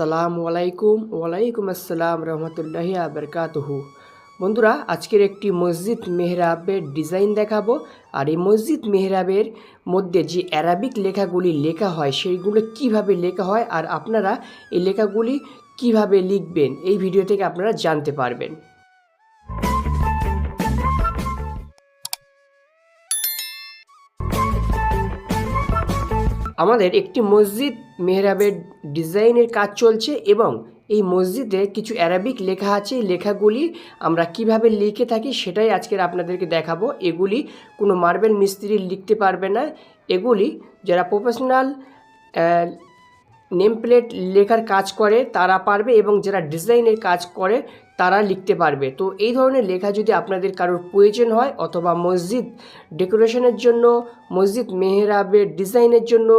আসসালামু আলাইকুম ওয়ালাইকুম আসসালাম রহমতুল্লাহি আবরকাতহু বন্ধুরা, আজকের একটি মসজিদ মেহরাবের ডিজাইন দেখাবো। আর এই মসজিদ মেহরাবের মধ্যে যে অ্যারাবিক লেখাগুলি লেখা হয়, সেইগুলো কীভাবে লেখা হয় আর আপনারা এই লেখাগুলি কীভাবে লিখবেন, এই ভিডিও থেকে আপনারা জানতে পারবেন। আমাদের একটি মসজিদ মেহরাবের ডিজাইনের কাজ চলছে এবং এই মসজিদে কিছু অ্যারাবিক লেখা আছে। লেখাগুলি আমরা কীভাবে লিখে থাকি সেটাই আজকের আপনাদেরকে দেখাবো। এগুলি কোনো মার্বেল মিস্ত্রি লিখতে পারবে না। এগুলি যারা প্রফেশনাল নেম প্লেট লেখার কাজ করে তারা পারবে এবং যারা ডিজাইনের কাজ করে তারা লিখতে পারবে। তো এই ধরনের লেখা যদি আপনাদের কারোর প্রয়োজন হয় অথবা মসজিদ ডেকোরেশনের জন্য, মসজিদ মেহরাবের ডিজাইনের জন্য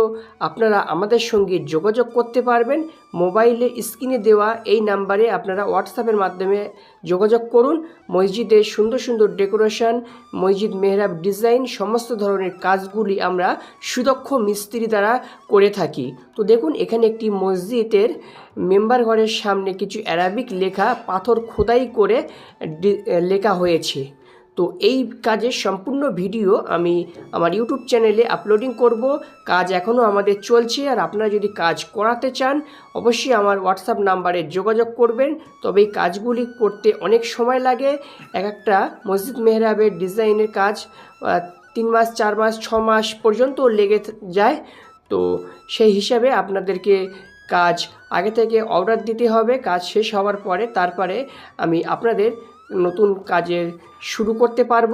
আপনারা আমাদের সঙ্গে যোগাযোগ করতে পারবেন। মোবাইলে স্ক্রিনে দেওয়া এই নাম্বারে আপনারা হোয়াটসঅ্যাপের মাধ্যমে যোগাযোগ করুন। মসজিদের সুন্দর সুন্দর ডেকোরেশন, মসজিদ মেহরাব ডিজাইন সমস্ত ধরনের কাজগুলি আমরা সুদক্ষ মিস্ত্রি দ্বারা করে থাকি। তো দেখুন, এখানে একটি মসজিদের মেম্বার ঘরের সামনে কিছু অ্যারাবিক লেখা পাথর খোদাই করে লেখা হয়েছে। তো এই কাজের সম্পূর্ণ ভিডিও আমি আমার ইউটিউব চ্যানেলে আপলোডিং করব। কাজ এখনও আমাদের চলছে। আর আপনারা যদি কাজ করাতে চান, অবশ্যই আমার হোয়াটসঅ্যাপ নাম্বারে যোগাযোগ করবেন। তবে এই কাজগুলি করতে অনেক সময় লাগে। এক একটা মসজিদ মেহরাবের ডিজাইনের কাজ তিন মাস, চার মাস, ছ মাস পর্যন্ত লেগে যায়। তো সেই হিসাবে আপনাদেরকে কাজ আগে থেকে অর্ডার দিতে হবে, কাজ শেষ হওয়ার পরে তারপরে আমি আপনাদের নতুন কাজের শুরু করতে পারব।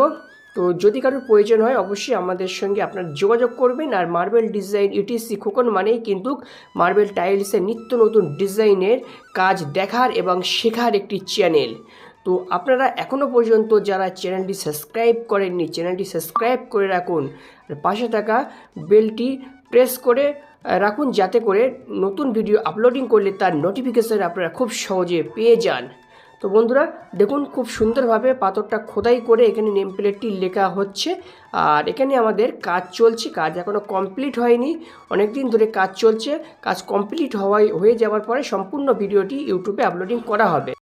তো যদি কারোর প্রয়োজন হয় অবশ্যই আমাদের সঙ্গে আপনার যোগাযোগ করবেন আর মার্বেল ডিজাইন ইটিসি খোকন মানেই কিন্তু মার্বেল টাইলসের নিত্য নতুন ডিজাইনের কাজ দেখার এবং শেখার একটি চ্যানেল তো আপনারা এখনও পর্যন্ত যারা চ্যানেলটি সাবস্ক্রাইব করেননি চ্যানেলটি সাবস্ক্রাইব করে রাখুন। আর পাশে থাকা বেলটি প্রেস করে রাখুন যাতে করে নতুন ভিডিও আপলোডিং করলে তার নোটিফিকেশান আপনারা খুব সহজে পেয়ে যান। তো বন্ধুরা, দেখুন খুব সুন্দরভাবে পাথরটা খোদাই করে এখানে নেম প্লেটটি লেখা হচ্ছে। আর এখানে আমাদের কাজ চলছে, কাজ এখনও কমপ্লিট হয়নি। অনেক দিন ধরে কাজ চলছে, কাজ কমপ্লিট হওয়ায় হয়ে যাওয়ার পরে সম্পূর্ণ ভিডিওটি ইউটিউবে আপলোডিং করা হবে।